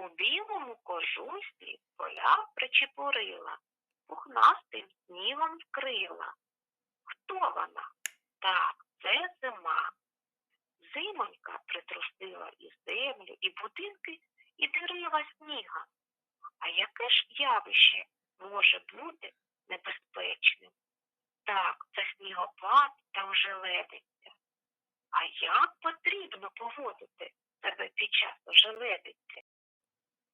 У білому кожусі поля причепурила, пухнастим снігом вкрила. Хто вона? Так, це зима. Зимонька притрусила і землю, і будинки, і дерева сніга. А яке ж явище може бути небезпечним? Так, це снігопад та ожеледиця. А як потрібно поводити себе під час ожеледиці?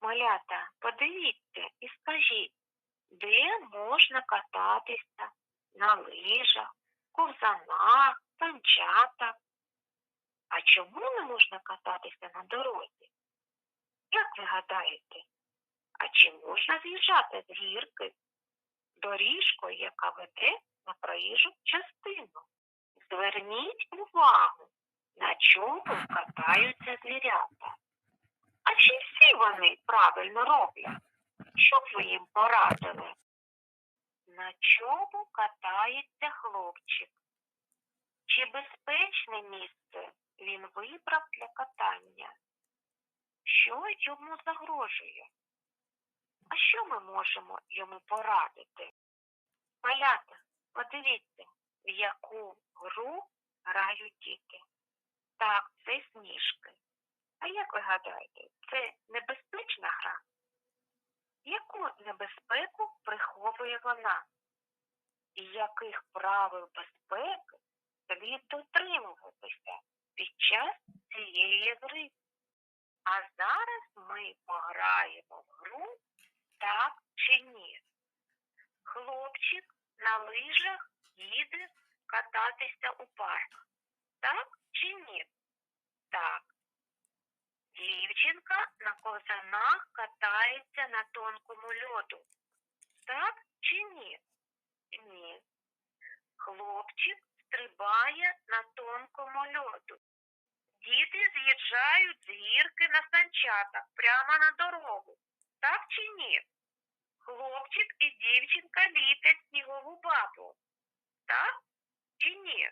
Малята, подивіться і скажіть, де можна кататися на лижах, ковзанах, санчатах? А чому не можна кататися на дорозі? Як ви гадаєте? А чи можна з'їжджати з гірки доріжкою, яка веде на проїжджу частину? Зверніть увагу, на чому катаються звірята. А чи всі вони правильно роблять? Що б ви їм порадили? На чому катається хлопчик? Чи безпечне місце він вибрав для катання? Що йому загрожує? А що ми можемо йому порадити? Малята, подивіться, в яку гру грають діти. Так, це сніжки. А як ви гадаєте, це небезпечна гра? Яку небезпеку приховує вона? І яких правил безпеки слід дотримуватися під час цієї гри? А зараз ми пограємо в гру так чи ні. Хлопчик на лижах їде кататися у парк. Так чи ні? Так. На катається на тонкому льоду. Так чи ні? Ні. Хлопчик стрибає на тонкому льоду. Діти з'їжджають з гірки на санчатах прямо на дорогу. Так чи ні? Хлопчик і дівчинка ліпять снігову бабу. Так чи ні?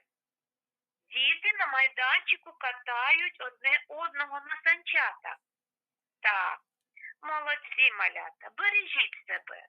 Діти на майданчику катають одне одного на санчатах. Так, молодці малята, бережіть себе.